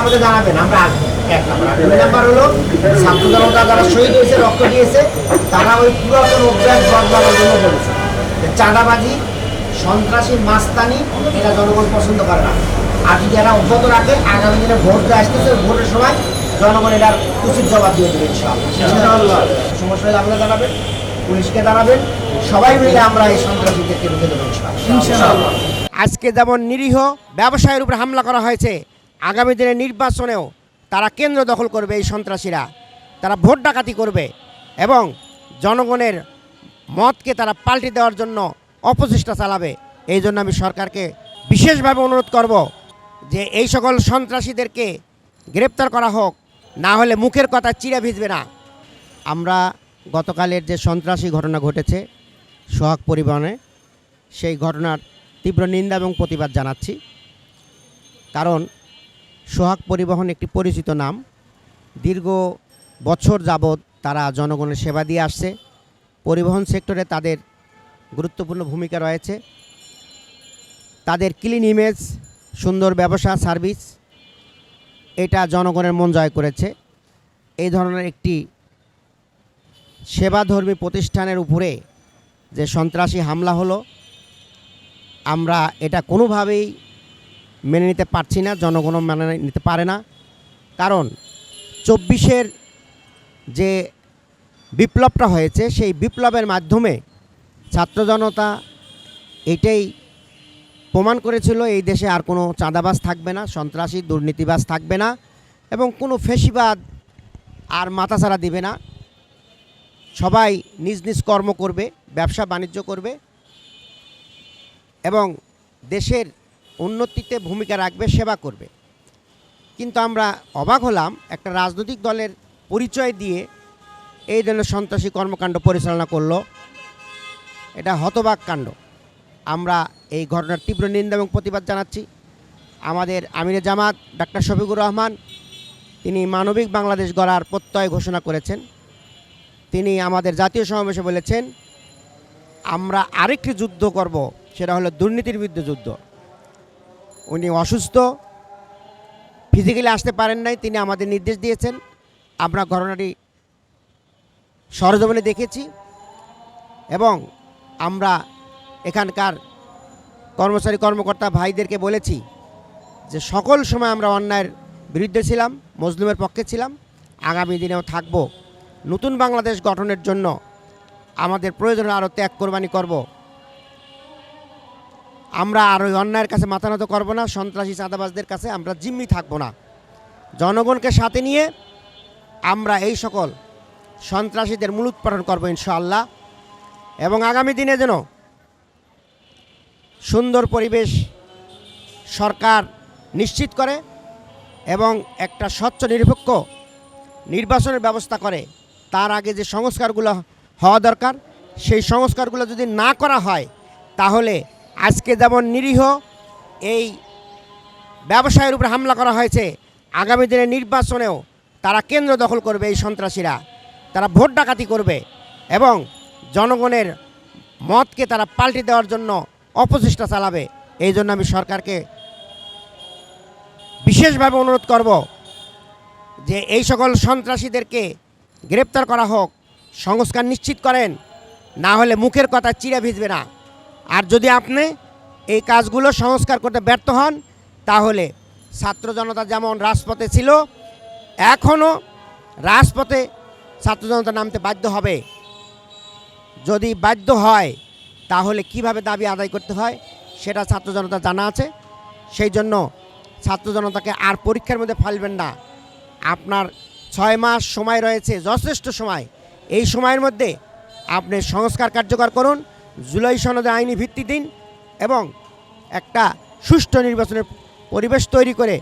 আমাদের জানাবেন আমরা আসব এক নাম্বার দুই নাম্বার হলো ছাত্র জনতা যারা শহীদ হয়েছে রক্ত দিয়েছে তারা ওই পুরাতন অভ্যাস বদলানোর জন্য বলেছে। যে চাঁদাবাজি সন্ত্রাসী মাস্তানি এরা জনগণ পছন্দ করে না। আর যদি এরা অব্যাহত রাখে আগামী দিনে ভোট দিয়ে আসতেছে ভোটের সময় জনগণ এটার উচিত জবাব দিয়ে দেবে ইনশাআল্লাহ। সমস্যা হলে আপনারা জানাবেন পুলিশকে জানাবেন সবাই মিলে আমরা এই সন্ত্রাসীদেরকে রুখে দেবো ইনশাআল্লাহ। আজকে যেমন নিরীহ ব্যবসায়ের উপর হামলা করা হয়েছে আগামী দিনে নির্বাচনেও তারা কেন্দ্র দখল করবে এই সন্ত্রাসীরা। তারা ভোট ডাকাতি করবে এবং জনগণের মতকে তারা পাল্টে দেওয়ার জন্য অপচেষ্টা চালাবে। এই জন্য আমি সরকারকে বিশেষভাবে অনুরোধ করব যে এই সকল সন্ত্রাসীদেরকে গ্রেপ্তার করা হোক, না হলে মুখের কথা চিরা ভিজবে না। আমরা গতকালের যে সন্ত্রাসী ঘটনা ঘটেছে সোহাগ পরিবহনে, সেই ঘটনার তীব্র নিন্দা এবং প্রতিবাদ জানাচ্ছি। কারণ সোহাগ পরিবহন একটি পরিচিত নাম। দীর্ঘ বছর যাবৎ তারা জনগণের সেবা দিয়ে আসছে। পরিবহন সেক্টরে তাদের গুরুত্বপূর্ণ ভূমিকা রয়েছে। তাদের ক্লিন ইমেজ সুন্দর ব্যবসা সার্ভিস এটা জনগণের মন জয় করেছে। এই ধরনের একটি সেবাধর্মী প্রতিষ্ঠানের উপরে যে সন্ত্রাসী হামলা হলো, আমরা এটা কোনোভাবেই মেনে নিতে পারছি না, জনগণও মেনে নিতে পারে না। কারণ চব্বিশের যে বিপ্লবটা হয়েছে, সেই বিপ্লবের মাধ্যমে ছাত্র জনতা এটাই প্রমাণ করেছিল, এই দেশে আর কোনো চাঁদাবাজ থাকবে না, সন্ত্রাসী, দুর্নীতিবাজ থাকবে না এবং কোনো ফেসিবাদ আর মাথাছাড়া দিবে না। সবাই নিজ নিজ কর্ম করবে, ব্যবসা বাণিজ্য করবে এবং দেশের উন্নতিতে ভূমিকা রাখবে, সেবা করবে। কিন্তু আমরা অবাক হলাম একটা রাজনৈতিক দলের পরিচয় দিয়ে এই ধরনের সন্ত্রাসী কর্মকাণ্ড পরিচালনা করল। এটা হতবাক কাণ্ড। আমরা এই ঘটনার তীব্র নিন্দা এবং প্রতিবাদ জানাচ্ছি। আমাদের আমিরে জামাত, ডাক্তার শফিকুর রহমান, তিনি মানবিক বাংলাদেশ গড়ার প্রত্যয় ঘোষণা করেছেন। তিনি আমাদের জাতীয় সমাবেশে বলেছেন, আমরা আরেকটি যুদ্ধ করব, সেটা হলো দুর্নীতির বিরুদ্ধে যুদ্ধ। উনি অসুস্থ ফিজিক্যালি আসতে পারেন নাই, তিনি আমাদের নির্দেশ দিয়েছেন। আমরা ঘটনাটি সরজমিনে দেখেছি এবং আমরা এখানকার কর্মচারী, কর্মকর্তা ভাইদেরকে বলেছি যে সকল সময় আমরা অন্যায়ের বিরুদ্ধে ছিলাম, মজলুমের পক্ষে ছিলাম, আগামী দিনেও থাকব। নতুন বাংলাদেশ গঠনের জন্য আমাদের প্রয়োজনে আরও ত্যাগ কোরবানি করব। আমরা আর ওই অন্যায়ের কাছে মাথা নত করব না, সন্ত্রাসী চাঁদাবাজদের কাছে আমরা জিম্মি থাকব না। জনগণকে সাথে নিয়ে আমরা এই সকল সন্ত্রাসীদের মূল উৎপাদন করব ইনশাআল্লাহ। এবং আগামী দিনে যেন সুন্দর পরিবেশ সরকার নিশ্চিত করে এবং একটা স্বচ্ছ, নিরপেক্ষ নির্বাচনের ব্যবস্থা করে, তার আগে যে সংস্কারগুলো হওয়া দরকার, সেই সংস্কারগুলো যদি না করা হয়, তাহলে আজকে যেমন নিরীহ, এই ব্যবসায়ের উপর হামলা করা হয়েছে, আগামী দিনে নির্বাচনেও তারা কেন্দ্র দখল করবে এই সন্ত্রাসীরা। তারা ভোট ডাকাতি করবে এবং জনগণের মতকে তারা পাল্টে দেওয়ার জন্য অপচেষ্টা চালাবে। এই জন্য আমি সরকারকে বিশেষভাবে অনুরোধ করব যে এই সকল সন্ত্রাসীদেরকে গ্রেপ্তার করা হোক, সংস্কার নিশ্চিত করেন, না হলে মুখের কথা চিরা ভিজবে না। আর যদি আপনি এই কাজগুলো সংস্কার করতে ব্যর্থ হন, তাহলে ছাত্র জনতা যেমন রাজপথে ছিল, এখনও রাজপথে ছাত্র জনতা নামতে বাধ্য হবে। যদি বাধ্য হয়, তাহলে কীভাবে দাবি আদায় করতে হয়, সেটা ছাত্র জনতা জানা আছে। সেই জন্য ছাত্র জনতাকে আর পরীক্ষার মধ্যে ফেলবেন না। আপনার ছয় মাস সময় রয়েছে, যথেষ্ট সময়। এই সময়ের মধ্যে আপনি সংস্কার কার্যকর করুন জুলাই সনদে আইনি ভিত্তি দিন এবং একটা সুষ্ঠু নির্বাচনের পরিবেশ তৈরি করে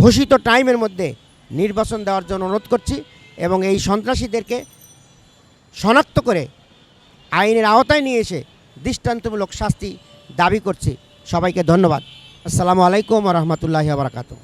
ঘোষিত টাইমের মধ্যে নির্বাচন দেওয়ার জন্য অনুরোধ করছি এবং এই সন্ত্রাসীদেরকে শনাক্ত করে আইনের আওতায় নিয়ে এসে দৃষ্টান্তমূলক শাস্তি দাবি করছি। সবাইকে ধন্যবাদ। আসসালামু আলাইকুম রহমতুল্লাহ বারাকাতু